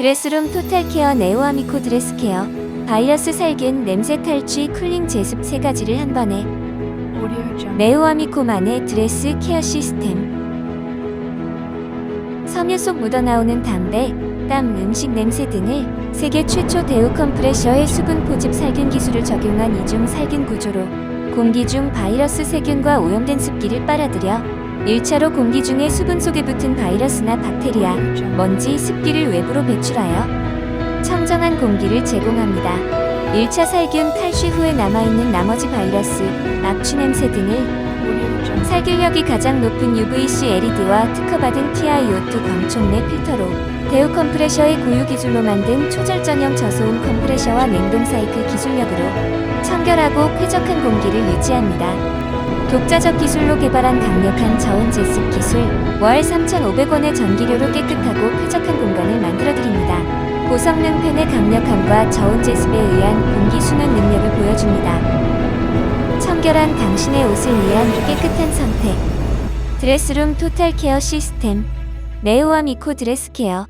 드레스룸 토탈케어 네오아미코 드레스케어 바이러스 살균 냄새 탈취 쿨링 제습 세 가지를 한 번에. 네오아미코만의 드레스 케어 시스템 섬유 속 묻어나오는 담배, 땀, 음식 냄새 등을 세계 최초 대우 컴프레셔의 수분 포집 살균 기술을 적용한 이중 살균 구조로 공기 중 바이러스 세균과 오염된 습기를 빨아들여 1차로 공기 중에 수분 속에 붙은 바이러스나 박테리아. 먼지, 습기를 외부로 배출하여 청정한 공기를 제공합니다. 1차 살균 탈취 후에 남아있는 나머지 바이러스, 악취 냄새 등을. 살균력이 가장 높은 UVC LED와 특허받은 TiO2 광촉 내 필터로 대우 컴프레셔의 고유 기술로 만든 초절전형 저소음 컴프레셔와 냉동 사이클 기술력으로 청결하고 쾌적한 공기를 유지합니다. 독자적 기술로 개발한 강력한 저온 제습 기술, 월 3,500원의 전기료로 깨끗하고 쾌적한 공간을 만들어드립니다. 고성능 팬의 강력함과 저온 제습에 의한 공기 순환 능력을 보여줍니다. 청결한 당신의 옷을 위한 깨끗한 선택. 드레스룸 토탈 케어 시스템. 네오와 미코 드레스 케어.